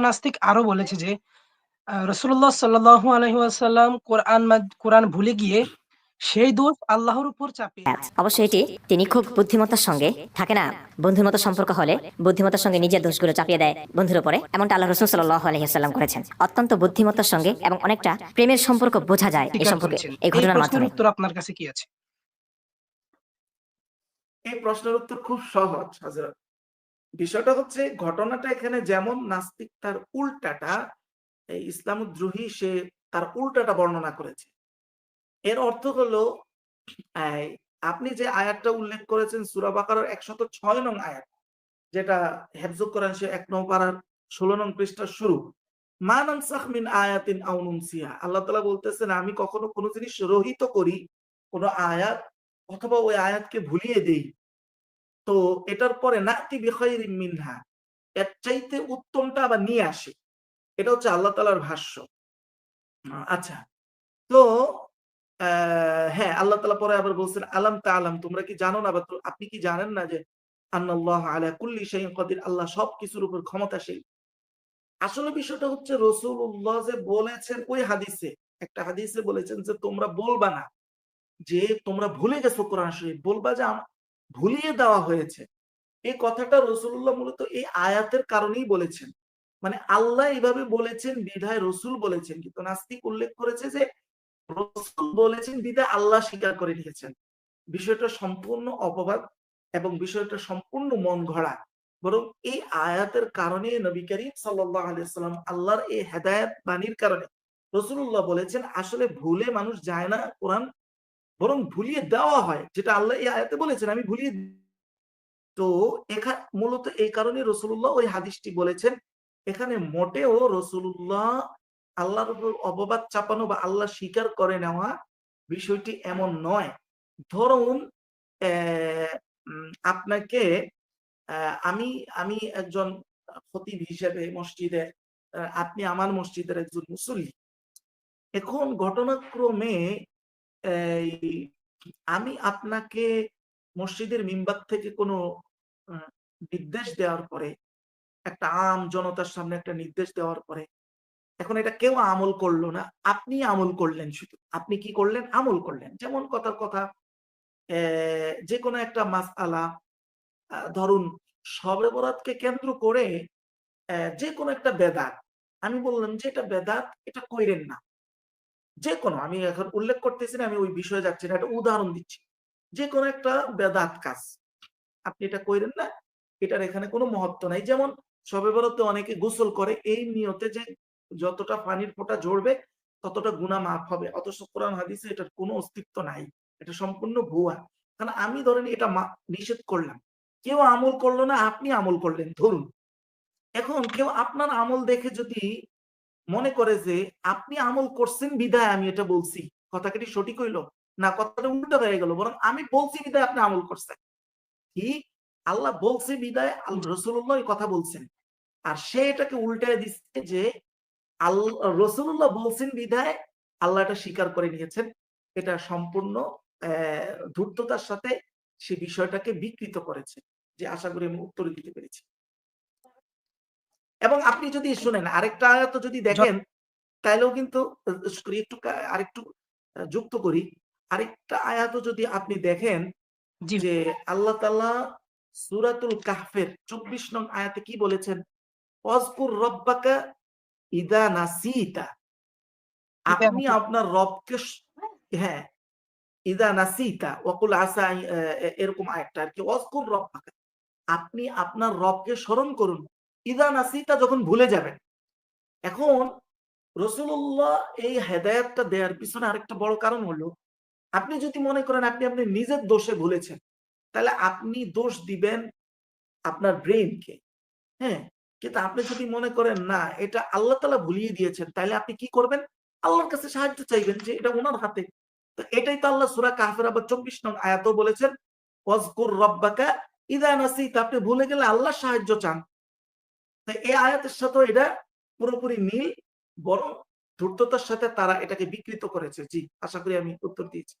নাস্তিক আরও বলেছে যে আ রাসূলুল্লাহ সাল্লাল্লাহু আলাইহি কোরআন কোরআন ভুলে গিয়ে সেই দোষ আল্লাহর উপর চাপিয়ে হ্যাঁ, অবশ্য এটি তিনি খুব বুদ্ধিমত্তার সঙ্গে থাকে না। বন্ধুর মতো সম্পর্ক হলে বুদ্ধিমত্তার সঙ্গে নিজের দোষগুলো চাপিয়ে দেয় বন্ধুর উপরে এমনটা আল্লাহ রসুল সাল্লাহ আলহিহাল্লাম করেছেন। অত্যন্ত বুদ্ধিমত্তার সঙ্গে এবং অনেকটা প্রেমের সম্পর্ক বোঝা যায় এই সম্পর্কে এই ঘটনার মাধ্যমে। উত্তর আপনার কাছে কি আছে? এই প্রশ্নের উত্তর খুব সহজ হাজরত বিষয়টা হচ্ছে ঘটনাটা এখানে যেমন নাস্তিক তার উল্টাটা, এই ইসলামদ্রোহী সে তার উল্টাটা বর্ণনা করেছে। এর অর্থ হলো আপনি যে আয়াতটা উল্লেখ করেছেন সুরা বাকারার একশত ছয় নং আয়াত, যেটা হেফজুক করেন সে এক নং পাড়ার ষোলো নং পৃষ্ঠার শুরু মানান সাহমিন আয়াতিন আউনুনসিয়া আল্লাহ তালা বলতেছেন, আমি কখনো কোনো জিনিস রহিত করি, কোনো আয়াত অথবা ওই আয়াতকে ভুলিয়ে দেই তো এটার পরে নাতি বিখয়রি মিনহা, এর চাইতে উত্তমটা আবার নিয়ে আসে। এটা হচ্ছে আল্লাহ তালার ভাষ্য। আচ্ছা। তো হ্যাঁ আল্লাহ তালা পরে আবার বলছেন, আলাম তা আলাম তোমরা কি জানো না বা আপনি কি জানেন না যে, আন্নাল্লাহ আলা কুল্লি শাইইন কদির, আল্লাহ সব কিছুর উপর ক্ষমতাশীল? আসলে বিষয়টা হচ্ছে রসুল্লাহ যে বলেছেন, ওই হাদিসে, একটা হাদিসে বলেছেন যে, তোমরা বলবা না যে, তোমরা ভুলে গেছো কোরআন শরীফ, বলবা যে ভুলিয়ে দেওয়া হয়েছে। এই কথাটা রসুল্লাহ মূলত এই আয়াতের কারণেই বলেছেন। মানে আল্লাহ এইভাবে বলেছেন, বিধায় রসুল বলেছেন, কিন্তু নাস্তিক উল্লেখ করেছে যে রসুল বলেছেন, বিধায় আল্লাহ স্বীকার করে নিয়েছেন। বিষয়টা সম্পূর্ণ অপবাদ এবং বিষয়টা সম্পূর্ণ মন ঘড়া। বরং এই আয়াতের কারণে নবী করিম আলিয়াল্লাম আল্লাহর এই হেদায়ত বাণীর কারণে রসুল্লাহ বলেছেন, আসলে ভুলে মানুষ যায় না, কোরআন বরং ভুলিয়ে দেওয়া হয়, যেটা আল্লাহ এই আয়াতে বলেছেন, আমি ভুলিয়ে তো এখানে মূলত এই কারণে রসুল্লাহ ওই হাদিসটি বলেছেন, এখানে মোটেও রসুল্লাহ আল্লাহর উপর অপবাদ চাপানো বা আল্লাহ স্বীকার করে নেওয়া বিষয়টি এমন নয়। ধরুন আপনাকে আমি আমি একজন খতিব হিসেবে মসজিদে আপনি আমার মসজিদের একজন মুসল্লি। এখন ঘটনাক্রমে আমি আপনাকে মসজিদের মিম্বার থেকে কোনো নির্দেশ দেওয়ার পরে, একটা আম জনতার সামনে একটা নির্দেশ দেওয়ার পরে, এখন এটা কেউ আমল করল না, আপনি আমল করলেন শুধু। আপনি কি করলেন? আমল করলেন। যেমন কথার কথা যে কোনো একটা মাস আলা ধরুন সবে বরাতকে কেন্দ্র করে যে কোনো একটা বেদাত, আমি বললাম যে এটা বেদাত, এটা কইরেন না। যে কোনো আমি এখন উল্লেখ করতেছি না, আমি ওই বিষয়ে যাচ্ছি না, একটা উদাহরণ দিচ্ছি। যে কোনো একটা বেদাত কাজ। আপনি এটা কইরেন না, এটার এখানে কোনো মহত্ব নাই। যেমন সবে বরাতে অনেকে গোসল করে, এই নিয়তে যে যতটা পানির ফোঁটা ঝরবে, ততটা গুণা মাফ হবে। অথচ কোরআন হাদিসে এটার কোনো অস্তিত্ব নাই, এটা সম্পূর্ণ ভুয়া। কারণ আমি ধরেন এটা নিষেধ করলাম। কেউ আমল করল না, আপনি আমল করলেন, ধরুন। এখন কেউ আপনার আমল দেখে যদি মনে করে যে, আপনি আমল করছেন বিদায়, আমি এটা বলছি। কথাটা কি সঠিক হইল? না, কথাটা উল্টো হয়ে গেল, বরং আমি বলছি বিদায় আপনি আমল করছেন। ঠিক আল্লাহ বলছে বিদায় আল্লাহ রসুল্লাহ কথা বলছেন। আর সে এটাকে উল্টায় দিচ্ছে যে আল্লাহ রসুল্লাহ বলছেন বিদায়, আল্লাহ এটা স্বীকার করে নিয়েছেন। এটা সম্পূর্ণ আহ ধূর্ততার সাথে সে বিষয়টাকে বিকৃত করেছে, যে আশা করি আমি উত্তর দিতে পেরেছি। এবং আপনি যদি শুনেন আরেকটা আয়াত যদি দেখেন তাইলেও কিন্তু একটু আরেকটু যুক্ত করি। আরেকটা আয়াতও যদি আপনি দেখেন যে আল্লাহ তাআলা সূরাতুল কাহফের 24 নং আয়াতে কি বলেছেন? ওয়াজকুর রব্বাকা ইদা নাসিতা। আপনি আপনার রবকে হ্যাঁ ইদা নাসিতা। ওয়াকুল আসা এরকম আয়াতটা আর কি ওয়াজকুর রব্বাকা। আপনি আপনার রবকে স্মরণ করুন। ইদা নাসিতা যখন ভুলে যাবেন, এখন রসুল্লাহ এই হেদায়তটা দেওয়ার পিছনে আরেকটা বড় কারণ হলো, আপনি যদি মনে করেন আপনি আপনি নিজের দোষে ভুলেছেন, তাহলে আপনি দোষ দিবেন আপনার ব্রেনকে হ্যাঁ? কিন্তু আপনি যদি মনে করেন না, এটা আল্লাহ তালা ভুলিয়ে দিয়েছেন, তাহলে আপনি কি করবেন? আল্লাহর কাছে সাহায্য চাইবেন যে এটা ওনার হাতে। তো এটাই তো আল্লাহ সুরা কাফের আবার চব্বিশ নং আয়াত বলেছেন, ওয়াজকুর রব্বাকা ইদা নাসিত। আপনি ভুলে গেলে আল্লাহ সাহায্য চান। এই আয়াতের সাথে এটা পুরোপুরি মিল, বরং ধূর্ততার সাথে তারা এটাকে বিকৃত করেছে। জি, আশা করি আমি উত্তর দিয়েছি।